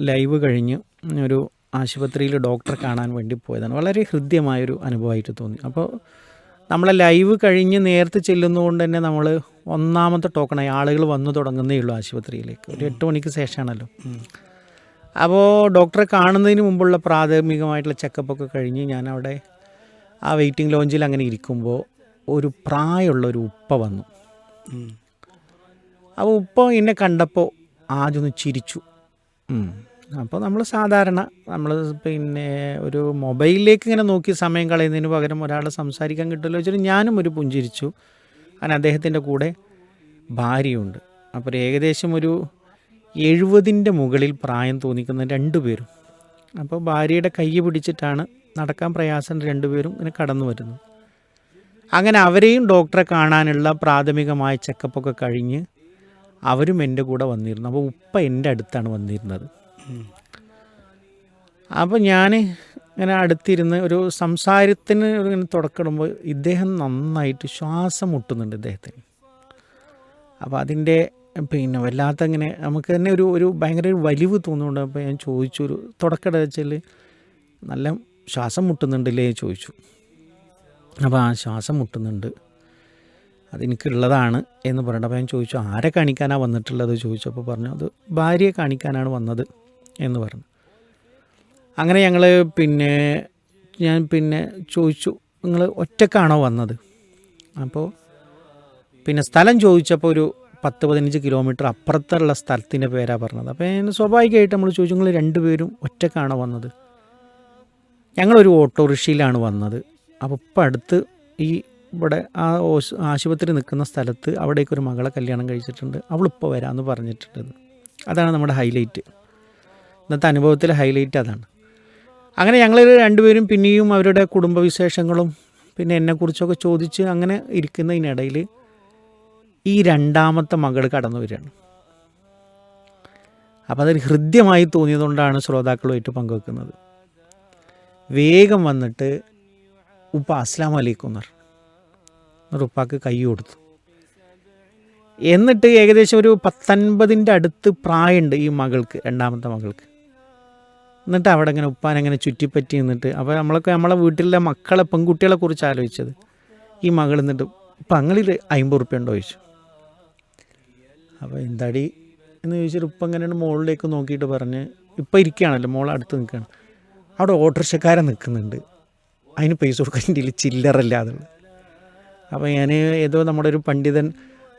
Live കഴിഞ്ഞ് ഒരു ആശുപത്രിയിൽ ഡോക്ടറെ കാണാൻ വേണ്ടി പോയതാണ്. വളരെ ഹൃദ്യമായൊരു അനുഭവമായിട്ട് തോന്നി. അപ്പോൾ നമ്മളെ ലൈവ് കഴിഞ്ഞ് നേരത്തെ ചെല്ലുന്നതുകൊണ്ട് തന്നെ നമ്മൾ ഒന്നാമത്തെ ടോക്കണായി ആളുകൾ വന്നു തുടങ്ങുന്നേ ഉള്ളൂ ആശുപത്രിയിലേക്ക്. ഒരു എട്ട് മണിക്ക് ശേഷമാണല്ലോ. അപ്പോൾ ഡോക്ടറെ കാണുന്നതിന് മുമ്പുള്ള പ്രാഥമികമായിട്ടുള്ള ചെക്കപ്പൊക്കെ കഴിഞ്ഞ് ഞാൻ അവിടെ ആ വെയിറ്റിംഗ് ലോഞ്ചിൽ അങ്ങനെ ഇരിക്കുമ്പോൾ ഒരു പ്രായമുള്ള ഒരു ഉപ്പ വന്നു. അപ്പോൾ ഉപ്പ എന്നെ കണ്ടപ്പോൾ ആദ്യമൊന്ന് ചിരിച്ചു. അപ്പോൾ നമ്മൾ സാധാരണ നമ്മൾ പിന്നെ ഒരു മൊബൈലിലേക്ക് ഇങ്ങനെ നോക്കി സമയം കളയുന്നതിന് പകരം ഒരാൾ സംസാരിക്കാൻ കിട്ടുമല്ലോ വെച്ചിട്ട് ഞാനും ഒരു പുഞ്ചിരിച്ചു. കാരണം അദ്ദേഹത്തിന്റെ കൂടെ ഭാര്യയുണ്ട്. അപ്പോൾ ഏകദേശം ഒരു എഴുപതിന്റെ മുകളിൽ പ്രായം തോന്നിക്കുന്ന രണ്ടുപേരും അപ്പോൾ ഭാര്യയുടെ കൈ പിടിച്ചിട്ടാണ് നടക്കാൻ പ്രയാസം രണ്ടുപേരും ഇങ്ങനെ കടന്നു വരുന്നത്. അങ്ങനെ അവരെയും ഡോക്ടറെ കാണാനുള്ള പ്രാഥമികമായ ചെക്കപ്പൊക്കെ കഴിഞ്ഞ് അവരും എന്റെ കൂടെ വന്നിരുന്നു. അപ്പോൾ ഉപ്പ എന്റെ അടുത്താണ് വന്നിരുന്നത്. അപ്പോൾ ഞാൻ ഇങ്ങനെ അടുത്തിരുന്ന് ഒരു സംസാരത്തിന് ഇങ്ങനെ തുടക്കിടുമ്പോൾ ഇദ്ദേഹം നന്നായിട്ട് ശ്വാസം മുട്ടുന്നുണ്ട് ഇദ്ദേഹത്തിന്. അപ്പോൾ അതിന്റെ പിന്നെ വല്ലാത്ത ഇങ്ങനെ നമുക്ക് തന്നെ ഒരു ഒരു ഭയങ്കര ഒരു വലിവ് തോന്നുന്നുണ്ട്. അപ്പോൾ ഞാൻ ചോദിച്ചു ഒരു തുടക്കട വെച്ചാൽ നല്ല ശ്വാസം മുട്ടുന്നുണ്ടല്ലേ ചോദിച്ചു. അപ്പോൾ ആ ശ്വാസം മുട്ടുന്നുണ്ട്. അതെനിക്കുള്ളതാണ് എന്ന് പറഞ്ഞിട്ട് അപ്പോൾ ഞാൻ ചോദിച്ചു ആരെ കാണിക്കാനാണ് വന്നിട്ടുള്ളത്? ചോദിച്ചപ്പോൾ പറഞ്ഞു അത് ഭാര്യയെ കാണിക്കാനാണ് വന്നത് എന്ന് പറഞ്ഞു. അങ്ങനെ ഞങ്ങൾ പിന്നെ ഞാൻ പിന്നെ ചോദിച്ചു നിങ്ങൾ ഒറ്റക്കാണോ വന്നത്? അപ്പോൾ പിന്നെ സ്ഥലം ചോദിച്ചപ്പോൾ ഒരു പത്ത് പതിനഞ്ച് കിലോമീറ്റർ അപ്പുറത്തുള്ള സ്ഥലത്തിന്റെ പേരാണ് പറഞ്ഞത്. അപ്പോൾ ഞാൻ സ്വാഭാവികമായിട്ട് നമ്മൾ ചോദിച്ചു നിങ്ങൾ രണ്ടുപേരും ഒറ്റക്കാണോ വന്നത്? ഞങ്ങളൊരു ഓട്ടോറിക്ഷയിലാണ് വന്നത്. അപ്പോൾ ഇപ്പം അടുത്ത് ഈ ഇവിടെ ആ ആശുപത്രി നിൽക്കുന്ന സ്ഥലത്ത് അവിടേക്ക് ഒരു മകളെ കല്യാണം കഴിച്ചിട്ടുണ്ട്. അവളിപ്പോൾ വരാമെന്ന് പറഞ്ഞിട്ടുണ്ട് അതാണ് നമ്മുടെ ഹൈലൈറ്റ്. ഇന്നത്തെ അനുഭവത്തിലെ ഹൈലൈറ്റ് അതാണ്. അങ്ങനെ ഞങ്ങൾ രണ്ടുപേരും പിന്നെയും അവരുടെ കുടുംബവിശേഷങ്ങളും പിന്നെ എന്നെക്കുറിച്ചൊക്കെ ചോദിച്ച് അങ്ങനെ ഇരിക്കുന്നതിനിടയിൽ ഈ രണ്ടാമത്തെ മകൾ കടന്നു വരികയാണ്. അപ്പോൾ അതൊരു ഹൃദ്യമായി തോന്നിയതുകൊണ്ടാണ് ശ്രോതാക്കളുമായിട്ട് പങ്കുവെക്കുന്നത്. വേഗം വന്നിട്ട് ഉപ്പ അസ്ലാം അലൈക്കും ഉപ്പാക്ക് കൈ കൊടുത്തു. എന്നിട്ട് ഏകദേശം ഒരു പത്തൊൻപതിന്റെ അടുത്ത് പ്രായമുണ്ട് ഈ മകൾക്ക് രണ്ടാമത്തെ മകൾക്ക്. എന്നിട്ട് അവിടെ ഇങ്ങനെ ഉപ്പാനങ്ങനെ ചുറ്റിപ്പറ്റി നിന്നിട്ട് അപ്പോൾ നമ്മളൊക്കെ നമ്മളെ വീട്ടിലെ മക്കളെ പെൺകുട്ടികളെ കുറിച്ച് ആലോചിച്ചത്. ഈ മകൾ എന്നിട്ട് ഇപ്പം അങ്ങളിൽ അമ്പത് റുപ്യ ഉണ്ടോ ചോദിച്ചു. അപ്പോൾ എന്താടി എന്ന് ചോദിച്ചിട്ട് ഉപ്പ ഇങ്ങനെ മുകളിലേക്ക് നോക്കിയിട്ട് പറഞ്ഞ് ഇപ്പം ഇരിക്കുകയാണല്ലോ മോൾ അടുത്ത് നിൽക്കുകയാണ്. അവിടെ ഓട്ടോറിക്ഷക്കാരൻ നിൽക്കുന്നുണ്ട്. അതിന് പൈസ കൊടുക്കാൻ ചില്ലറല്ലാതുള്ളത് അപ്പോൾ ഞാൻ ഏതോ നമ്മുടെ ഒരു പണ്ഡിതൻ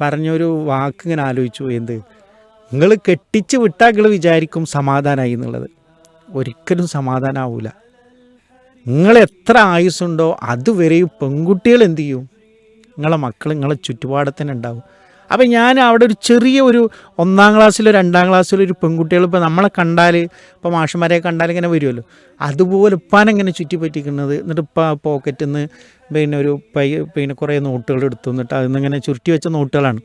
പറഞ്ഞൊരു വാക്ക് ഇങ്ങനെ ആലോചിച്ചു എന്ത്? നിങ്ങൾ കെട്ടിച്ച് വിട്ടാൽ നിങ്ങൾ വിചാരിക്കും സമാധാനമായി എന്നുള്ളത്. ഒരിക്കലും സമാധാനമാവില്ല നിങ്ങൾ എത്ര ആയുസ്സുണ്ടോ അതുവരെയും പെൺകുട്ടികൾ എന്ത് ചെയ്യും? നിങ്ങളെ മക്കൾ നിങ്ങളെ ചുറ്റുപാടത്തിന് ഉണ്ടാവും അപ്പം ഞാൻ അവിടെ ഒരു ചെറിയ ഒരു ഒന്നാം ക്ലാസ്സിലോ രണ്ടാം ക്ലാസ്സിലോ ഒരു പെൺകുട്ടികൾ ഇപ്പോൾ നമ്മളെ കണ്ടാൽ ഇപ്പോൾ മാഷന്മാരെ കണ്ടാൽ ഇങ്ങനെ വരുമല്ലോ അതുപോലെ ഉപ്പാനെങ്ങനെ ചുറ്റിപ്പറ്റിക്കുന്നത് എന്നിട്ട് ഇപ്പം പോക്കറ്റിൽ നിന്ന് പിന്നെ ഒരു പൈ പിന്നെ കുറേ നോട്ടുകൾ എടുത്തു. എന്നിട്ട് അതിൽ നിന്ന് ഇങ്ങനെ ചുരുട്ടി വെച്ച നോട്ടുകളാണ്.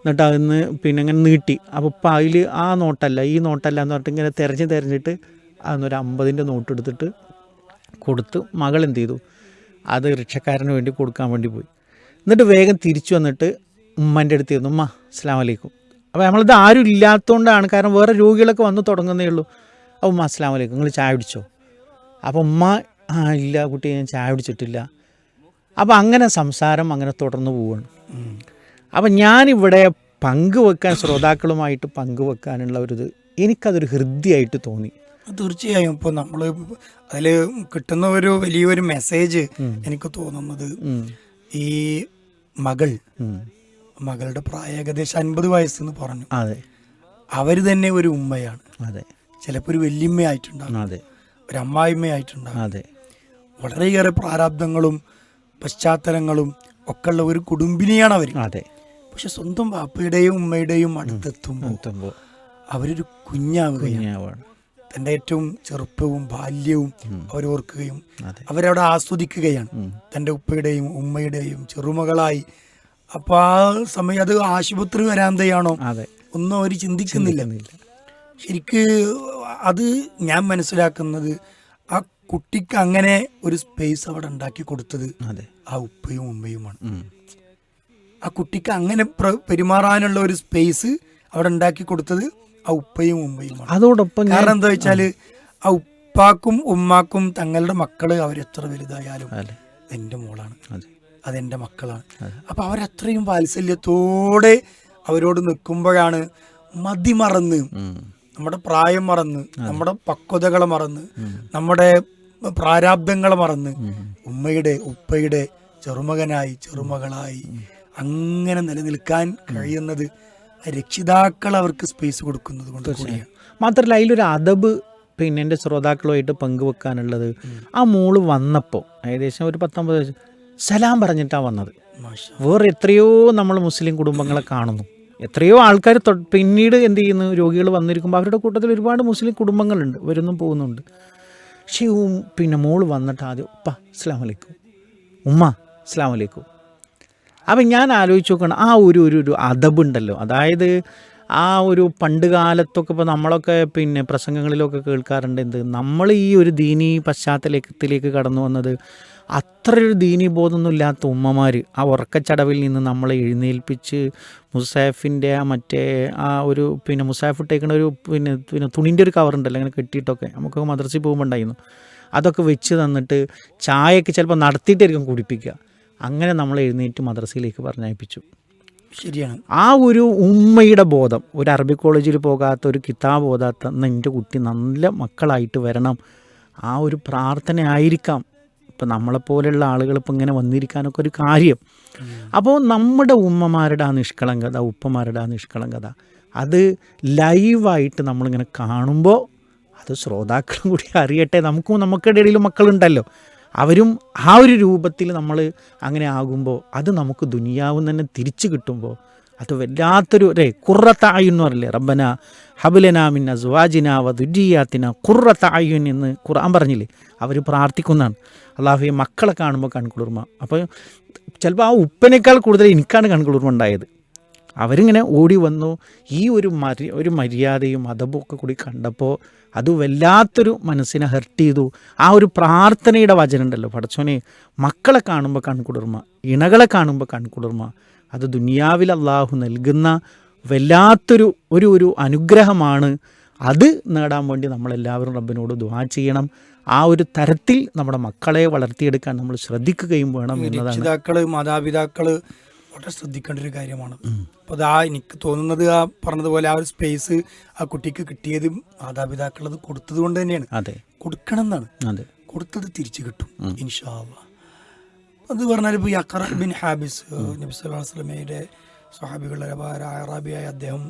എന്നിട്ട് അതിൽ നിന്ന് പിന്നെ ഇങ്ങനെ നീട്ടി. അപ്പോൾ ഇപ്പം അതിൽ ആ നോട്ടല്ല ഈ നോട്ടല്ല എന്ന് പറഞ്ഞിട്ട് ഇങ്ങനെ തിരഞ്ഞ് തിരഞ്ഞിട്ട് അതിന്നൊരു അമ്പതിന്റെ നോട്ട് എടുത്തിട്ട് കൊടുത്ത് മകൾ എന്ത് ചെയ്തു? അത് റിക്ഷക്കാരന് വേണ്ടി കൊടുക്കാൻ വേണ്ടി പോയി. എന്നിട്ട് വേഗം തിരിച്ചു വന്നിട്ട് ഉമ്മന്റെ അടുത്ത് ചെന്നു ഉമ്മ അസ്സാം വലൈക്കും അപ്പോൾ നമ്മളിത് ആരും ഇല്ലാത്തതുകൊണ്ടാണ് കാരണം വേറെ രോഗികളൊക്കെ വന്ന് തുടങ്ങുന്നേ ഉള്ളൂ. അപ്പോൾ ഉമ്മ അസ്സാം വലൈക്കും നിങ്ങൾ ചായ കുടിച്ചോ? അപ്പോൾ ഉമ്മ ആ ഇല്ല കുട്ടി ഞാൻ ചായ കുടിച്ചിട്ടില്ല. അപ്പോൾ അങ്ങനെ സംസാരം അങ്ങനെ തുടർന്ന് പോവുകയാണ് അപ്പം ഞാനിവിടെ പങ്കുവെക്കാൻ ശ്രോതാക്കളുമായിട്ട് പങ്കുവെക്കാനുള്ള ഒരു ഇത് എനിക്കതൊരു ഹൃദ്യമായിട്ട് തോന്നി. തീർച്ചയായും. ഇപ്പോൾ നമ്മൾ അതിൽ കിട്ടുന്ന ഒരു വലിയൊരു മെസ്സേജ് എനിക്ക് തോന്നുന്നത് ഈ മകൾ. മകളുടെ പ്രായം ഏകദേശം അൻപത് വയസ്സെന്ന് പറഞ്ഞു. അതെ. അവർ തന്നെ ഒരു ഉമ്മയാണ്. അതെ. ചിലപ്പോൾ ഒരു വല്യമ്മയായിട്ടുണ്ടാകും. അതെ. ഒരു അമ്മായിമ്മയായിട്ടുണ്ടാകും അതെ. വളരെയേറെ പ്രാരാബ്ദങ്ങളും പശ്ചാത്തലങ്ങളും ഒക്കെ ഉള്ള ഒരു കുടുംബിനിയാണ് അവർ അതെ. പക്ഷെ സ്വന്തം വാപ്പയുടെയും ഉമ്മയുടെയും അടുത്തെത്തുമ്പോൾ അവരൊരു കുഞ്ഞാവുകയാണ്. തന്റെ ഏറ്റവും ചെറുപ്പവും ബാല്യവും അവരോർക്കുകയും അവരവിടെ ആസ്വദിക്കുകയാണ്. തന്റെ ഉപ്പയുടെയും ഉമ്മയുടെയും ചെറുമകളായി അപ്പോൾ ആ സമയം അത് ആശുപത്രി വരാന്തയാണോ? ഒന്നും അവർ ചിന്തിക്കുന്നില്ല. ശരിക്ക് അത് ഞാൻ മനസ്സിലാക്കുന്നത് ആ കുട്ടിക്ക് അങ്ങനെ ഒരു സ്പേസ് അവിടെ ഉണ്ടാക്കി കൊടുത്തത് ആ ഉപ്പയും ഉമ്മയുമാണ്. ആ കുട്ടിക്ക് അങ്ങനെ പ്ര- പെരുമാറാനുള്ള ഒരു സ്പേസ് അവിടെ ഉണ്ടാക്കി കൊടുത്തത് ആ ഉപ്പയും ഉമ്മയുമാണ്. അതോടൊപ്പം കാരണം എന്താ വെച്ചാൽ ആ. ഉപ്പാക്കും ഉമ്മാക്കും തങ്ങളുടെ മക്കൾ അവരെത്ര വലുതായാലും എന്റെ മോളാണ്. അതെ. അതെന്റെ മക്കളാണ്. അപ്പോൾ അവരത്രയും വാത്സല്യത്തോടെ അവരോട് നിൽക്കുമ്പോഴാണ് മതി മറന്ന് നമ്മുടെ പ്രായം മറന്ന് നമ്മുടെ പക്വതകളെ മറന്ന് നമ്മുടെ പ്രാരാബ്ദങ്ങളെ മറന്ന് ഉമ്മയുടെ ഉപ്പയുടെ ചെറുമകനായി ചെറുമകളായി അങ്ങനെ നിലനിൽക്കാൻ കഴിയുന്നത് രക്ഷിതാക്കൾ അവർക്ക് സ്പേസ് കൊടുക്കുന്നത് കൊണ്ട് കൂടിയാണ്. മാത്രമല്ല അതിലൊരു അതബ് പിന്നെ എന്റെ ശ്രോതാക്കളുമായിട്ട് പങ്കുവെക്കാനുള്ളത് ആ മോൾ വന്നപ്പോൾ ഏകദേശം ഒരു പത്തൊമ്പത് സലാം പറഞ്ഞിട്ടാണ് വന്നത്. വേറെ എത്രയോ നമ്മൾ മുസ്ലിം കുടുംബങ്ങളെ കാണുന്നു. എത്രയോ ആൾക്കാർ പിന്നീട് എന്ത് ചെയ്യുന്നു? രോഗികൾ വന്നിരിക്കുമ്പോൾ അവരുടെ കൂട്ടത്തിൽ ഒരുപാട് മുസ്ലിം കുടുംബങ്ങളുണ്ട്. വരുന്നും പോകുന്നുണ്ട്. പക്ഷേ പിന്നെ മോൾ വന്നിട്ട് ആദ്യം ഉപ്പ അസ്ലാം വലൈക്കും ഉമ്മ അസ്ലാം വലൈക്കും അപ്പം ഞാൻ ആലോചിച്ച് നോക്കണം ആ ഒരു ഒരു ഒരു അതബുണ്ടല്ലോ അതായത് ആ ഒരു പണ്ട് കാലത്തൊക്കെ ഇപ്പോൾ നമ്മളൊക്കെ പിന്നെ പ്രസംഗങ്ങളിലൊക്കെ കേൾക്കാറുണ്ട് എന്ത്? നമ്മൾ ഈ ഒരു ദീനീ പശ്ചാത്തലത്തിലേക്ക് കടന്നു വന്നത് അത്ര ഒരു ദീനി ബോധമൊന്നും ഇല്ലാത്ത ഉമ്മമാർ ആ ഉറക്കച്ചടവിൽ നിന്ന് നമ്മളെ എഴുന്നേൽപ്പിച്ച് മുസാഫിന്റെ ആ മറ്റേ ആ ഒരു പിന്നെ മുസാഫ് ഇട്ടേക്കണ ഒരു പിന്നെ പിന്നെ തുണിന്റെ ഒരു കവറുണ്ടല്ലോ അങ്ങനെ കെട്ടിയിട്ടൊക്കെ. നമുക്ക് മദ്രസയിൽ പോകുമ്പോൾ ഉണ്ടായിരുന്നു. അതൊക്കെ വെച്ച് തന്നിട്ട് ചായയൊക്കെ ചിലപ്പോൾ നടത്തിയിട്ടായിരിക്കും കുടിപ്പിക്കുക. അങ്ങനെ നമ്മൾ എഴുന്നേറ്റ് മദ്രസയിലേക്ക് പറഞ്ഞയപ്പിച്ചു. ശരിയാണ്. ആ ഒരു ഉമ്മയുടെ ബോധം ഒരു അറബി കോളേജിൽ പോകാത്ത ഒരു കിതാബ് ഓതാത്ത "എന്നാ എന്റെ കുട്ടി നല്ല മക്കളായിട്ട് വരണം. ആ ഒരു പ്രാർത്ഥന ആയിരിക്കാം. ഇപ്പം നമ്മളെപ്പോലെയുള്ള ആളുകൾ ഇപ്പം ഇങ്ങനെ വന്നിരിക്കാനൊക്കെ ഒരു കാര്യം. അപ്പോൾ നമ്മുടെ ഉമ്മമാരുടെ ആ നിഷ്കളങ്കത ഉപ്പമാരുടെ ആ നിഷ്കളങ്കത അത് ലൈവായിട്ട് നമ്മളിങ്ങനെ കാണുമ്പോൾ അത് ശ്രോതാക്കളും കൂടി അറിയട്ടെ. നമുക്കും നമുക്കിടയിലും മക്കളുണ്ടല്ലോ. അവരും ആ ഒരു രൂപത്തിൽ നമ്മൾ അങ്ങനെ ആകുമ്പോൾ അത് നമുക്ക് ദുനിയാവും തന്നെ തിരിച്ചു കിട്ടുമ്പോൾ അത് വല്ലാത്തൊരു രേ കുറത്തായു എന്ന് പറയില്ലേ റബ്ബന ഹബുലന മിൻ അസ്വാജിന വ ദുരിയാത്തിന കുറത്തായുൻ എന്ന് ഖുർആൻ പറഞ്ഞില്ലേ അവർ പ്രാർത്ഥിക്കുന്നതാണ്. അള്ളാഹു മക്കളെ കാണുമ്പോൾ കൺകുളിർമ. അപ്പോൾ ചിലപ്പോൾ ആ ഉപ്പനേക്കാൾ കൂടുതൽ എനിക്കാണ് കൺകുളിർമ ഉണ്ടായത്. അവരിങ്ങനെ ഓടി വന്നു ഈ ഒരു മര്യ ഒരു മര്യാദയും അതബും ഒക്കെ കൂടി കണ്ടപ്പോൾ അത് വല്ലാത്തൊരു മനസ്സിനെ ഹെർട്ട് ചെയ്തു. ആ ഒരു പ്രാർത്ഥനയുടെ വചനം ഉണ്ടല്ലോ പടച്ചോനെ മക്കളെ കാണുമ്പോൾ കൺകുളിർമ ഇണകളെ കാണുമ്പോൾ കൺകുളിർമ അത് ദുനിയാവിൽ അള്ളാഹു നൽകുന്ന വല്ലാത്തൊരു ഒരു ഒരു അനുഗ്രഹമാണ്. അത് നേടാൻ വേണ്ടി നമ്മളെല്ലാവരും റബ്ബിനോട് ദുവാ ചെയ്യണം. ആ ഒരു തരത്തിൽ നമ്മുടെ മക്കളെ വളർത്തിയെടുക്കാൻ നമ്മൾ ശ്രദ്ധിക്കുകയും വേണം എന്നതാണ്. രക്ഷിതാക്കൾ മാതാപിതാക്കൾ വളരെ ശ്രദ്ധിക്കേണ്ട ഒരു കാര്യമാണ്. അപ്പൊ അതാ എനിക്ക് തോന്നുന്നത് ആ പറഞ്ഞതുപോലെ ആ ഒരു സ്പേസ് ആ കുട്ടിക്ക് കിട്ടിയത് മാതാപിതാക്കൾ അത് കൊടുത്തത് കൊണ്ട് തന്നെയാണ്. അതെ. കൊടുക്കണം എന്നാണ് അതെ. കൊടുത്തത് തിരിച്ചു കിട്ടും ഇൻഷാ അള്ളാ. അത് പറഞ്ഞാൽ ഇപ്പോൾ അക്കറ ബിൻ ഹാബിസ് നബി സല്ലാ അലൈഹി വസല്ലമയുടെ സ്വഹാബികളുടെ അറാബിയായ അദ്ദേഹം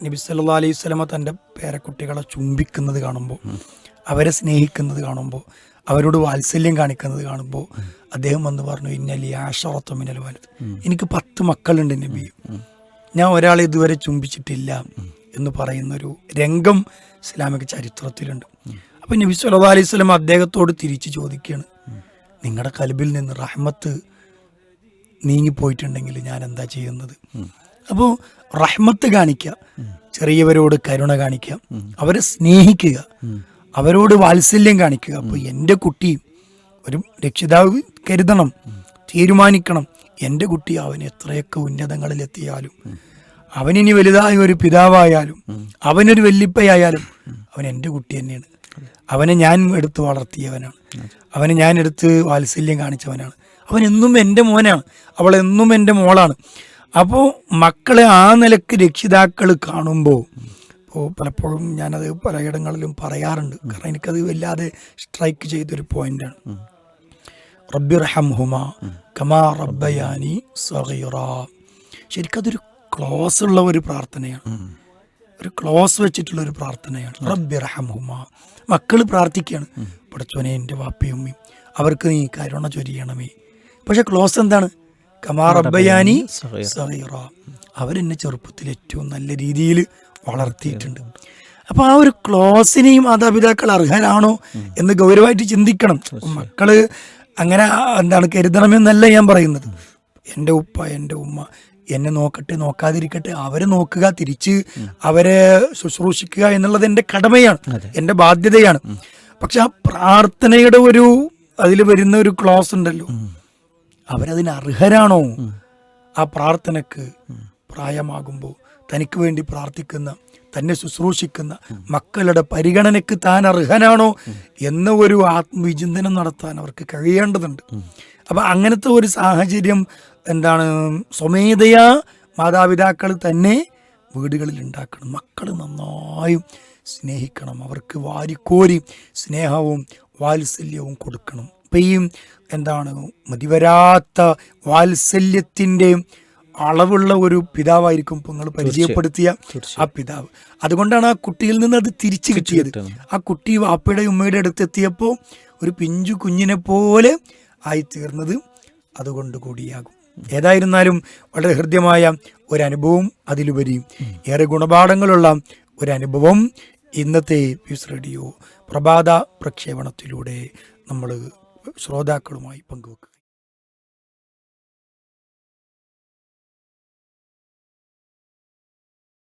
നബി സല്ലാ അലൈഹി സ്വലമ തന്റെ പേരക്കുട്ടികളെ ചുംബിക്കുന്നത് കാണുമ്പോൾ അവരെ സ്നേഹിക്കുന്നത് കാണുമ്പോൾ അവരോട് വാത്സല്യം കാണിക്കുന്നത് കാണുമ്പോൾ അദ്ദേഹം വന്ന് പറഞ്ഞു ഇന്നലി ആഷറത്വമിനൽ വലുത് എനിക്ക് പത്ത് മക്കളുണ്ട് നബി. ഞാൻ ഒരാളെ ഇതുവരെ ചുംബിച്ചിട്ടില്ല എന്ന് പറയുന്നൊരു രംഗം ഇസ്ലാമിക ചരിത്രത്തിലുണ്ട്. അപ്പം നബി സല്ലാ അലൈഹി സ്വലം അദ്ദേഹത്തോട് തിരിച്ചു ചോദിക്കുകയാണ് നിങ്ങളുടെ കൽബിൽ നിന്ന് റഹ്മത്ത് നീങ്ങിപ്പോയിട്ടുണ്ടെങ്കിൽ ഞാൻ എന്താ ചെയ്യുന്നത് അപ്പോൾ റഹ്മത്ത് കാണിക്കുക ചെറിയവരോട് കരുണ കാണിക്കുക അവരെ സ്നേഹിക്കുക. അവരോട് വാത്സല്യം കാണിക്കുക. അപ്പോൾ എന്റെ കുട്ടി ഒരു രക്ഷിതാവ് കരുതണം. തീരുമാനിക്കണം. എന്റെ കുട്ടി അവൻ എത്രയൊക്കെ ഉന്നതങ്ങളിലെത്തിയാലും അവനിനി വലുതായ ഒരു പിതാവായാലും അവനൊരു വെല്ലിപ്പയായാലും അവൻ എന്റെ കുട്ടി തന്നെയാണ്. അവനെ ഞാൻ എടുത്ത് വളർത്തിയവനാണ്. അവനെ ഞാൻ എടുത്ത് വാത്സല്യം കാണിച്ചവനാണ്. അവൻ എന്നും എന്റെ മോനാണ്. അവൾ എന്നും എന്റെ മോളാണ്. അപ്പോൾ മക്കളെ ആ നിലയ്ക്ക് രക്ഷിതാക്കൾ കാണുമ്പോൾ ഇപ്പോൾ പലപ്പോഴും ഞാനത് പലയിടങ്ങളിലും പറയാറുണ്ട്. കാരണം എനിക്കത് വല്ലാതെ സ്ട്രൈക്ക് ചെയ്തൊരു പോയിന്റാണ് റബ്ബിർഹംഹുമ കമാ റബ്ബയാനി സഹീറ ശരിക്കും അതൊരു ക്ലോസ് ഉള്ള ഒരു പ്രാർത്ഥനയാണ്. ഒരു ക്ലോസ് വെച്ചിട്ടുള്ള ഒരു പ്രാർത്ഥനയാണ് റബ്ബിറഹമുമ മക്കൾ പ്രാർത്ഥിക്കുകയാണ് പടച്ചോനെ എന്റെ വാപ്പയും ഉമ്മയും. അവർക്ക് നീ കരുണ ചൊരിയണമേ. പക്ഷെ ക്ലോസ് എന്താണ്? കമാ റബ്ബയാനി സഹീറ. അവർ അവരെന്നെ ചെറുപ്പത്തിൽ ഏറ്റവും നല്ല രീതിയിൽ വളർത്തിയിട്ടുണ്ട്. അപ്പൊ ആ ഒരു ക്ലോസിനെയും മാതാപിതാക്കൾ അർഹരാണോ എന്ന് ഗൗരവമായിട്ട് ചിന്തിക്കണം. മക്കൾ അങ്ങനെ എന്താണ് കരുതണമെന്നല്ല ഞാൻ പറയുന്നത്. എന്റെ ഉപ്പ എന്റെ ഉമ്മ എന്നെ നോക്കട്ടെ നോക്കാതിരിക്കട്ടെ അവരെ നോക്കുക തിരിച്ച് അവരെ ശുശ്രൂഷിക്കുക എന്നുള്ളത് എന്റെ കടമയാണ് എന്റെ ബാധ്യതയാണ്. പക്ഷെ ആ പ്രാർത്ഥനയുടെ ഒരു അതിൽ വരുന്ന ഒരു ക്ലോസ് ഉണ്ടല്ലോ. അവരതിന് അർഹരാണോ? ആ പ്രാർത്ഥനക്ക് പ്രായമാകുമ്പോൾ തനിക്ക് വേണ്ടി പ്രാർത്ഥിക്കുന്ന തന്നെ ശുശ്രൂഷിക്കുന്ന മക്കളുടെ പരിഗണനയ്ക്ക് താൻ അർഹനാണോ എന്ന ഒരു ആത്മവിചിന്തനം നടത്താൻ അവർക്ക് കഴിയേണ്ടതുണ്ട്. അപ്പം അങ്ങനത്തെ ഒരു സാഹചര്യം എന്താണ് സ്വമേധയാ മാതാപിതാക്കൾ തന്നെ വീടുകളിൽ ഉണ്ടാക്കണം. മക്കൾ നന്നായും സ്നേഹിക്കണം. അവർക്ക് വാരിക്കോരി സ്നേഹവും വാത്സല്യവും കൊടുക്കണം. ഇപ്പം ഈ എന്താണ് മതിവരാത്ത വാത്സല്യത്തിന്റെ അളവുള്ള ഒരു പിതാവായിരിക്കും ഇപ്പം നിങ്ങൾ പരിചയപ്പെടുത്തിയ ആ പിതാവ്. അതുകൊണ്ടാണ് ആ കുട്ടിയിൽ നിന്ന് അത് തിരിച്ചു കിട്ടിയത്. ആ കുട്ടി വാപ്പയുടെ ഉമ്മയുടെ അടുത്തെത്തിയപ്പോൾ ഒരു പിഞ്ചു കുഞ്ഞിനെ പോലെ ആയിത്തീർന്നത് അതുകൊണ്ട് കൂടിയാകും. ഏതായിരുന്നാലും വളരെ ഹൃദ്യമായ ഒരനുഭവം അതിലുപരി ഏറെ ഗുണപാഠങ്ങളുള്ള ഒരനുഭവം ഇന്നത്തെ പീസ് റേഡിയോ പ്രഭാത പ്രക്ഷേപണത്തിലൂടെ നമ്മൾ ശ്രോതാക്കളുമായി പങ്കുവെക്കുക